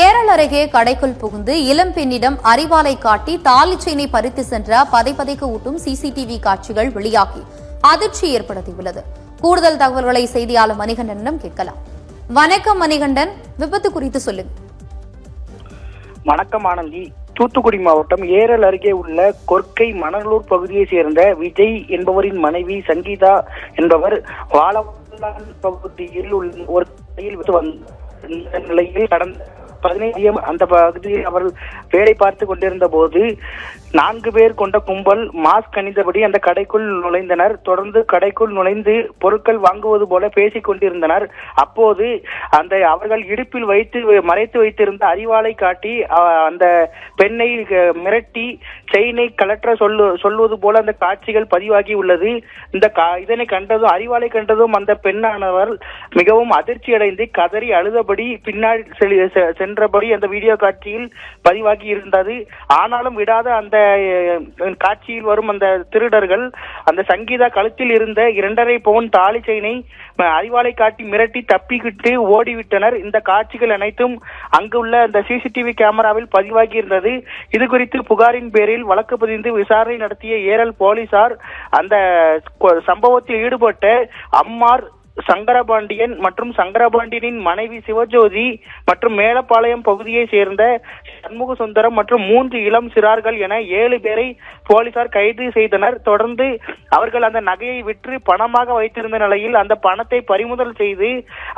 ஏரல் அருகே கடைக்குள் புகுந்து இளம் பெண்ணிடம் அறிவாலை காட்டி தாலி பறித்து சென்ற பதைப்பதைக்கு ஊட்டும் சிசிடிவி காட்சிகள் வெளியாகி அதிர்ச்சி ஏற்படுத்தியுள்ளது. கூடுதல் தகவல்களை செய்தியாளர் மணிகண்டனிடம் கேட்கலாம். வணக்கம் மணிகண்டன். விபத்து குறித்து சொல்லுங்க. வணக்கம் ஆனந்தி. தூத்துக்குடி மாவட்டம் ஏரல் அருகே உள்ள கொர்க்கை மணலூர் பகுதியை சேர்ந்த விஜய் என்பவரின் மனைவி சங்கீதா என்பவர் வாழ பகுதியில் உள்ள ஒரு நிலையில் கடந்த பதினைந்து அந்த பகுதியில் அவர் வேலை பார்த்து கொண்டிருந்த போது நான்கு பேர் கொண்ட கும்பல் மாஸ்க் அணிந்தபடி அந்த கடைக்குள் நுழைந்தனர். தொடர்ந்து கடைக்குள் நுழைந்து பொருட்கள் வாங்குவது போல பேசிக் கொண்டிருந்தனர். அப்போது அந்த அவர்கள் இடுப்பில் வைத்து மறைத்து வைத்திருந்த அறிவாளை காட்டி அந்த பெண்ணை மிரட்டி செயினை கலற்ற சொல்லு சொல்வது போல அந்த காட்சிகள் பதிவாகி உள்ளது. இந்த கா- இதனை கண்டதும் அறிவாளை கண்டதும் அந்த பெண்ணானவர் மிகவும் அதிர்ச்சி அடைந்து கதறி அழுதபடி பின்னாடி செல்- செ- அந்த வீடியோ காட்சியில் பதிவாகி இருந்தது. ஆனாலும் விடாத அந்த காட்சியில் வரும் அந்த திருடர்கள் அந்த சங்கீதா கழுத்தில் இருந்த இரண்டரை பவுன் தாலி செயினை அறிவாலை அறிவாளை காட்டி மிரட்டி தப்பிக்கிட்டு ஓடிவிட்டனர். இந்த காட்சிகள் அனைத்தும் அங்குள்ள அந்த சிசிடிவி கேமராவில் பதிவாகி இருந்தது. இது குறித்து புகாரின் பேரில் வழக்கு பதிந்து விசாரணை நடத்திய ஏரல் போலீசார் அந்த சம்பவத்தில் ஈடுபட்ட அம்மார் சங்கரபாண்டியன் மற்றும் சங்கரபாண்டியனின் மனைவி சிவஜோதி மற்றும் மேலப்பாளையம் பகுதியை சேர்ந்த சண்முக சுந்தரம் மற்றும் மூன்று இளம் சிறார்கள் என ஏழு பேரை போலீசார் கைது செய்தனர். தொடர்ந்து அவர்கள் அந்த நகையை விற்று பணமாக வைத்திருந்த நிலையில் அந்த பணத்தை பறிமுதல் செய்து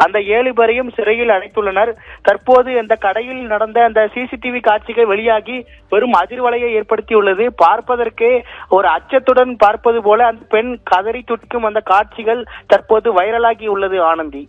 அந்த ஏழு பேரையும் சிறையில் அடைத்துள்ளனர். தற்போது அந்த கடையில் நடந்த அந்த சிசிடிவி காட்சிகள் வெளியாகி பெரும் அதிர்வலையை ஏற்படுத்தியுள்ளது. பார்ப்பதற்கே ஒரு அச்சத்துடன் பார்ப்பது போல அந்த பெண் கதறி துடிக்கும் அந்த காட்சிகள் தற்போது வைரலாகி உள்ளது ஆனந்தி.